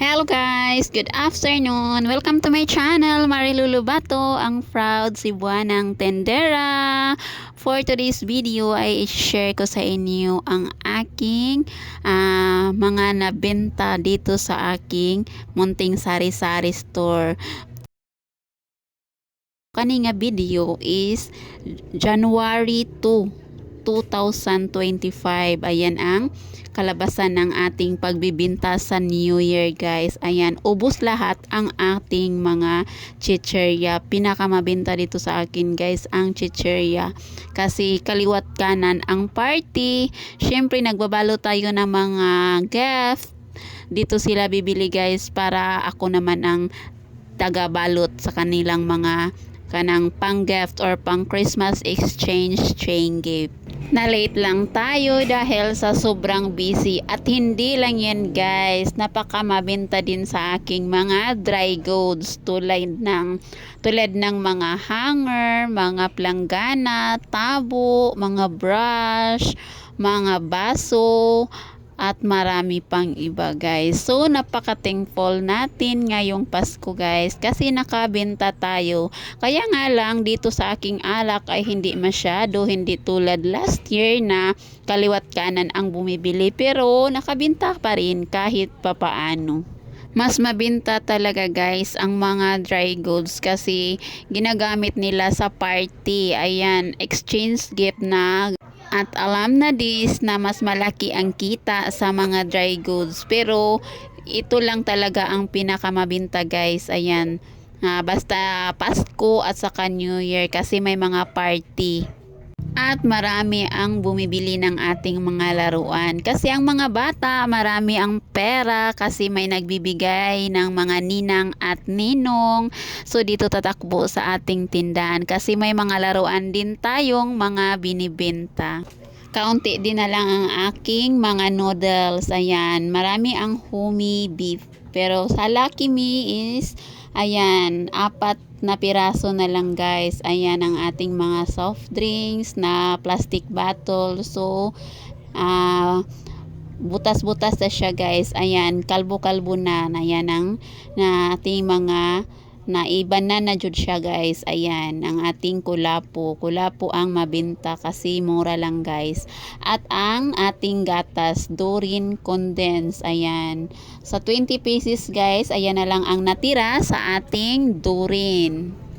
Hello guys! Good afternoon! Welcome to my channel, Marilulu Bato, ang proud Cebuanang tendera. For today's video ay share ko sa inyo ang aking ah, mga nabenta dito sa aking munting sari-sari store. Kani nga video is January 2 2025. Ayan ang kalabasan ng ating pagbibinta sa New Year guys. Ayan, ubos lahat ang ating mga chicherya. Pinakamabinta dito sa akin guys ang chicherya. Kasi kaliwat kanan ang party. Siyempre nagbabalo tayo ng mga gift. Dito sila bibili guys para ako naman ang tagabalot sa kanilang mga kanang pang gift or pang Christmas exchange chain gift. Na late lang tayo dahil sa sobrang busy at hindi lang yan guys, napaka mabenta din sa aking mga dry goods tulad ng tulad ng mga hanger, mga planggana, tabo, mga brush, mga baso, at marami pang iba guys. So napaka-thankful natin ngayong Pasko guys kasi nakabenta tayo. Kaya nga lang dito sa aking alak ay hindi masyado, hindi tulad last year na kaliwat kanan ang bumibili pero nakabenta pa rin kahit papaano mas mabinta talaga guys ang mga dry goods kasi ginagamit nila sa party. Ayan, exchange gift na at alam na dis na mas malaki ang kita sa mga dry goods. Pero ito lang talaga ang pinakamabinta guys. Ayan. Ah, basta Pasko at saka New Year kasi may mga party. At marami ang bumibili ng ating mga laruan. Kasi ang mga bata, marami ang pera kasi may nagbibigay ng mga ninang at ninong. So dito tatakbo sa ating tindahan kasi may mga laruan din tayong mga binibenta. Kaunti din na lang ang aking mga noodles. Ayan, marami ang homey beef. Pero sa Lucky Me is, ayan, apat na piraso na lang guys. Ayan ang ating mga soft drinks na plastic bottle. So, ah, butas-butas na siya guys. Ayan, kalbo-kalbo na. Ayan ang na ating mga na iba na na jud siya guys. Ayan, ang ating kulapo. Kulapo ang mabinta kasi mura lang guys. At ang ating gatas, Dorin Condense. Ayan. Sa 20 pieces guys, ayan na lang ang natira sa ating Dorin.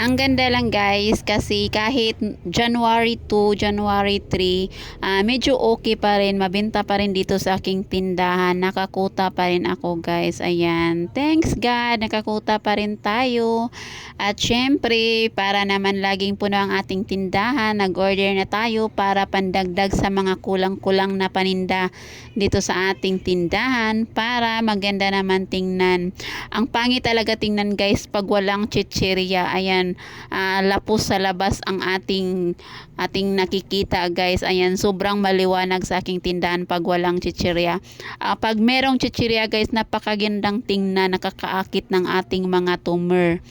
Ang ganda lang guys kasi kahit January 2, January 3, ah, medyo okay pa rin, mabenta pa rin dito sa aking tindahan. Nakakuta pa rin ako guys. Ayan. Thanks God, nakakuta pa rin tayo. At syempre, para naman laging puno ang ating tindahan, nag-order na tayo para pandagdag sa mga kulang-kulang na paninda dito sa ating tindahan para maganda naman tingnan. Ang pangit talaga tingnan guys pag walang chichirya. Ayan, ah, lapos sa labas ang ating ating nakikita guys. Ayan, sobrang maliwanag sa aking tindahan pag walang chichirya. Ah, pag merong chichirya guys, napakagandang tingnan, nakakaakit ng ating mga tumor.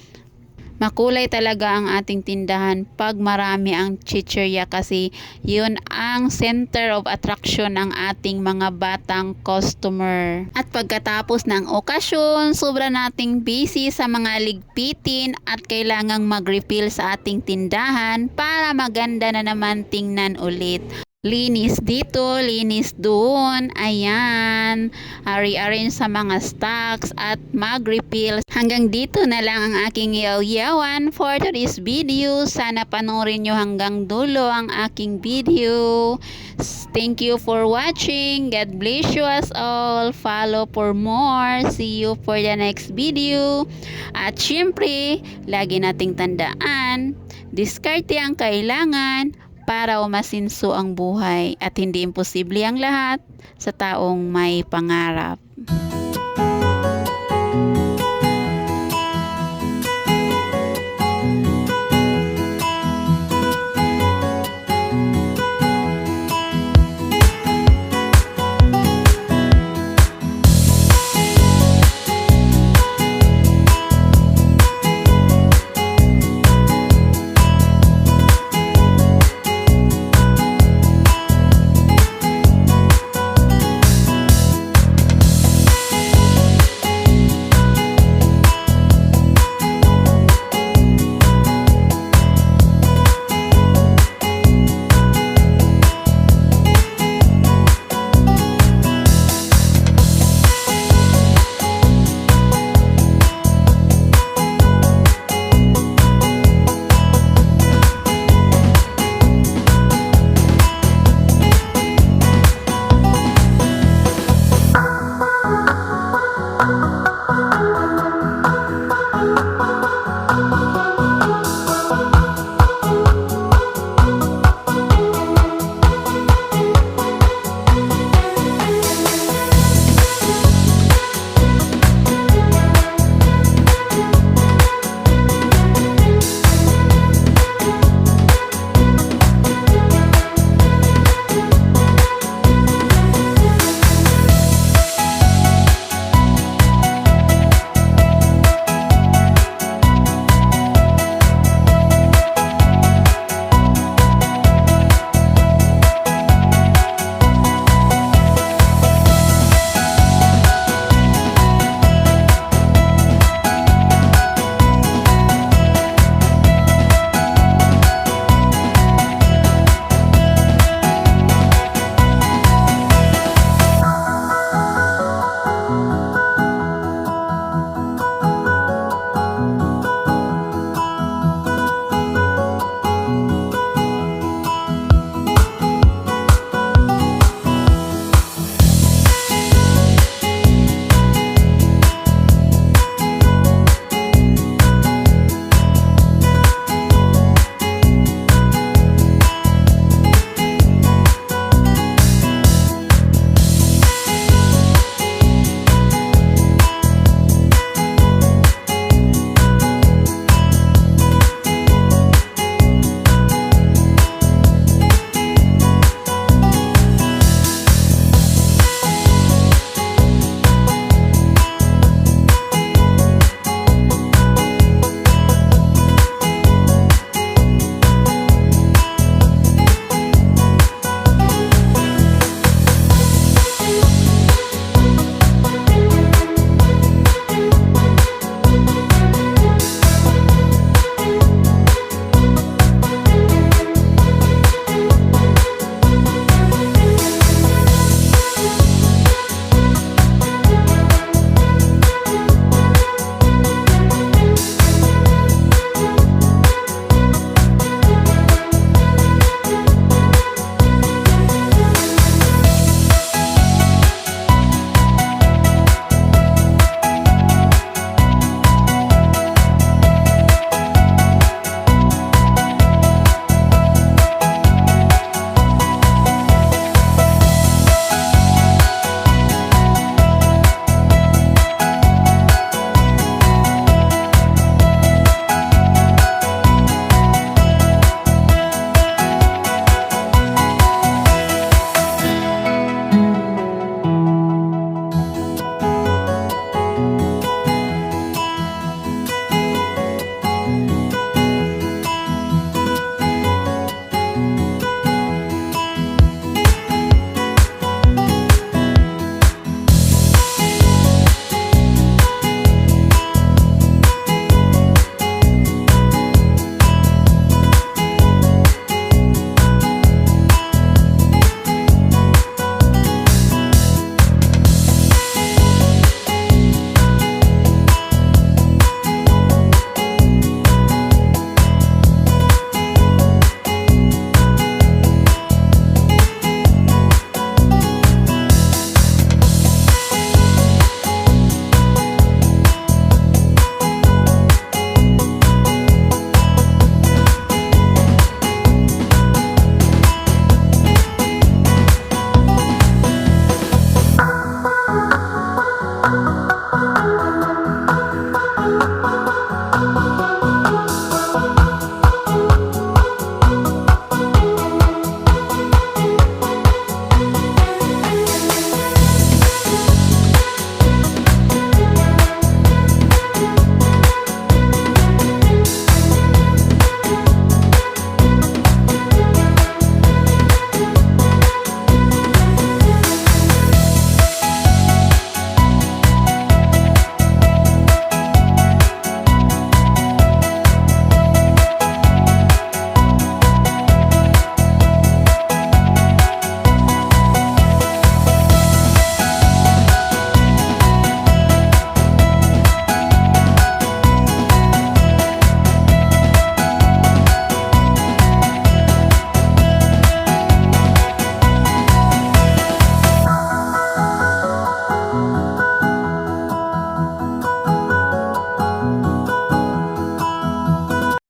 Makulay talaga ang ating tindahan pag marami ang chichirya kasi yun ang center of attraction ng ating mga batang customer. At pagkatapos ng okasyon, sobra nating busy sa mga ligpitin at kailangang mag-refill sa ating tindahan para maganda na naman tingnan ulit. Linis dito, linis doon. Ayan. Ari-arrange sa mga stocks at mag-refill. Hanggang dito na lang ang aking yaw-yawan for today's video. Sana panoorin nyo hanggang dulo ang aking video. Thank you for watching. God bless you us all. Follow for more. See you for the next video. At syempre, lagi nating tandaan, diskarte ang kailangan para umasinso ang buhay at hindi imposible ang lahat sa taong may pangarap.